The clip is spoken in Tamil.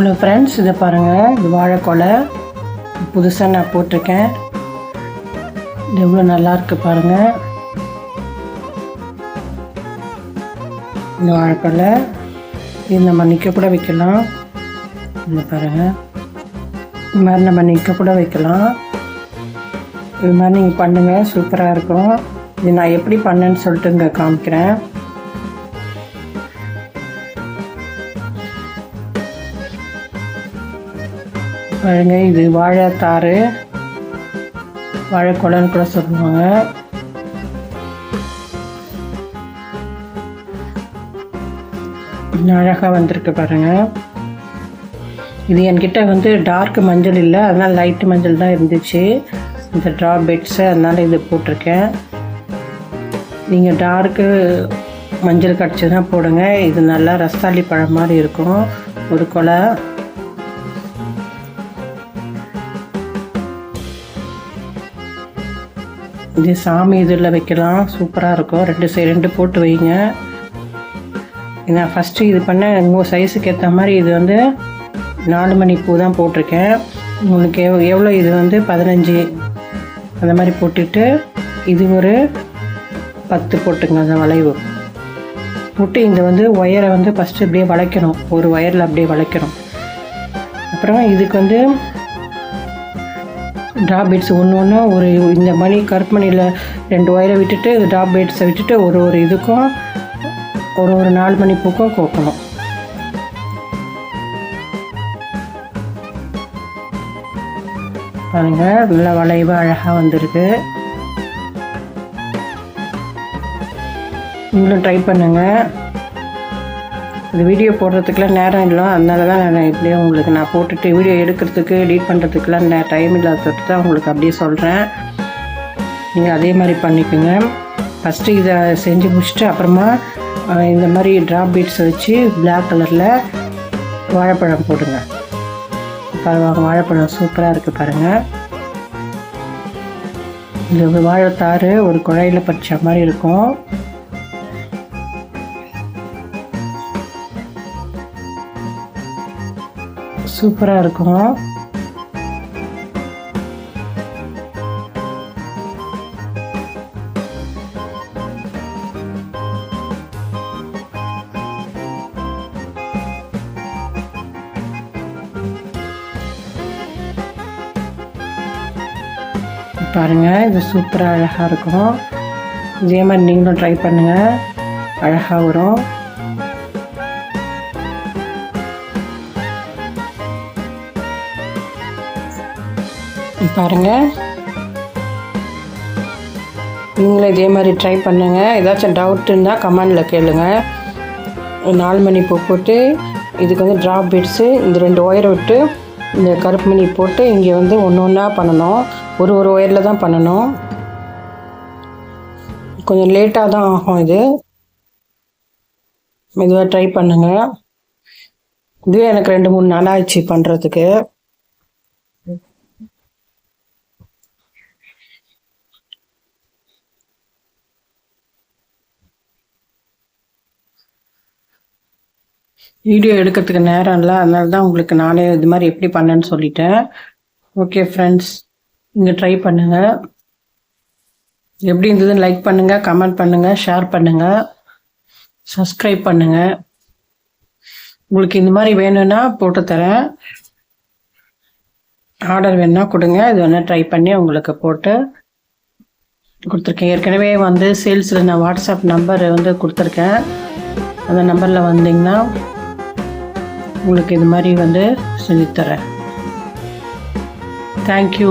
ஹலோ ஃப்ரெண்ட்ஸ் இதை பாருங்கள் இது வாழைக்கொலை. புதுசாக நான் போட்டிருக்கேன். இது எவ்வளோ நல்லாயிருக்கு பாருங்கள் இந்த வாழைக்கொலை. இது நம்ம நிற்க கூட வைக்கலாம். இந்த பாருங்கள் இது மாதிரி நம்ம நிற்க கூட வைக்கலாம். இது மாதிரி நீங்கள் பண்ணுங்கள் சூப்பராக இருக்கும். இது நான் எப்படி பண்ணேன்னு சொல்லிட்டு இங்கே காமிக்கிறேன். பாருங்க இது வாழைத்தாறு. வாழைக்குளன்னு கூட சொல்லுவாங்க. அழகாக வந்திருக்கு பாருங்க. இது என்கிட்ட வந்து டார்க் மஞ்சள் இல்லை அதனால் லைட் மஞ்சள் தான் இருந்துச்சு. இந்த ட்ரா பெட்ஸு அதனால் இது போட்டிருக்கேன். நீங்கள் டார்க்கு மஞ்சள் கிடச்சதுன்னா போடுங்க. இது நல்லா ரஸ்தாளி பழம் மாதிரி இருக்கும். ஒரு கொலை. இது சாமி இதில் வைக்கலாம். சூப்பராக இருக்கும். ரெண்டு சை ரெண்டு போட்டு வைங்க. நான் ஃபஸ்ட்டு இது பண்ண உங்கள் சைஸுக்கு ஏற்ற மாதிரி இது வந்து நாலு மணி பூ தான் போட்டிருக்கேன். உங்களுக்கு எவ் எவ்வளோ இது வந்து? பதினஞ்சு. அந்த மாதிரி போட்டுட்டு இது ஒரு பத்து போட்டுங்க அந்த வளைவு. போட்டு இந்த வந்து ஒயரை வந்து ஃபஸ்ட்டு அப்படியே வளைக்கணும். ஒரு ஒயரில் அப்படியே வளைக்கணும். அப்புறம் இதுக்கு வந்து ட்ராப் பீட்ஸ் ஒன்று ஒன்று ஒரு இந்த மணி கருப்பு மணியில் ரெண்டு ஒயரை விட்டுட்டு ட்ராப் பீட்ஸை விட்டுட்டு ஒரு ஒரு இதுக்கும் ஒரு ஒரு நாலு மணி பூக்கும் கோக்கணும். பாருங்க நல்லா வளைவு அழகாக வந்திருக்கு. நீங்களும் ட்ரை பண்ணுங்கள் இந்த வீடியோ போடுறதுக்குலாம் நேரம் இல்லை. அதனால தான் நான் இப்படியே உங்களுக்கு நான் போட்டுட்டு வீடியோ எடுக்கிறதுக்கு எடிட் பண்ணுறதுக்குலாம் நே டைம் இல்லாதது தான் உங்களுக்கு அப்படியே சொல்கிறேன் நீங்கள் அதே மாதிரி பண்ணிக்கோங்க. ஃபஸ்ட்டு இதை செஞ்சு முடிச்சுட்டு அப்புறமா இந்த மாதிரி ட்ராப் பீட்ஸ் வச்சு பிளாக் கலரில் வாழைப்பழம் போடுங்க. பாருங்க வாழைப்பழம் சூப்பராக இருக்குது பாருங்கள் இந்த வாழைத்தாறு ஒரு குழையில் பறித்த மாதிரி இருக்கும். சூப்பராக இருக்கும். பாருங்கள் இது சூப்பராக அழகாக இருக்கும். இதே மாதிரி நீங்களும் ட்ரை பண்ணுங்கள் அழகாக வரும். பாருங்கள் நீங்களும் இதே மாதிரி ட்ரை பண்ணுங்கள் ஏதாச்சும் டவுட் இருந்தால் கமெண்டில் கேளுங்கள் நாலு மணி பூ போட்டு இதுக்கு வந்து ட்ராப் பீட்ஸு இந்த ரெண்டு ஒயரை விட்டு இந்த கருப்பு மணி போட்டு இங்கே வந்து ஒன்று ஒன்றா பண்ணணும். ஒரு ஒரு ஒயரில் தான் பண்ணணும். கொஞ்சம் லேட்டாக தான் ஆகும் இது. மெதுவாக ட்ரை பண்ணுங்கள் இதுவே எனக்கு ரெண்டு மூணு நாள் ஆயிடுச்சு பண்ணுறதுக்கு வீடியோ எடுக்கிறதுக்கு நேரம் இல்லை. அதனால தான் உங்களுக்கு நானே இது மாதிரி எப்படி பண்ணேன்னு சொல்லிட்டேன். ஓகே ஃப்ரெண்ட்ஸ் நீங்கள் ட்ரை பண்ணுங்கள் எப்படி இருந்ததுன்னு லைக் பண்ணுங்கள் கமெண்ட் பண்ணுங்கள் ஷேர் பண்ணுங்கள் சப்ஸ்கிரைப் பண்ணுங்கள் உங்களுக்கு இந்த மாதிரி வேணும்னா போட்டு தரேன். ஆர்டர் வேணால் கொடுங்க. இது வேணால் ட்ரை பண்ணி உங்களுக்கு போட்டு கொடுத்துருக்கேன். ஏற்கனவே வந்து சேல்ஸில் நான் வாட்ஸ்அப் நம்பர் வந்து கொடுத்துருக்கேன். அந்த நம்பரில் வந்தீங்கன்னா உங்களுக்கு இது மாதிரி வந்து செஞ்சுத்தரேன் தேங்க்யூ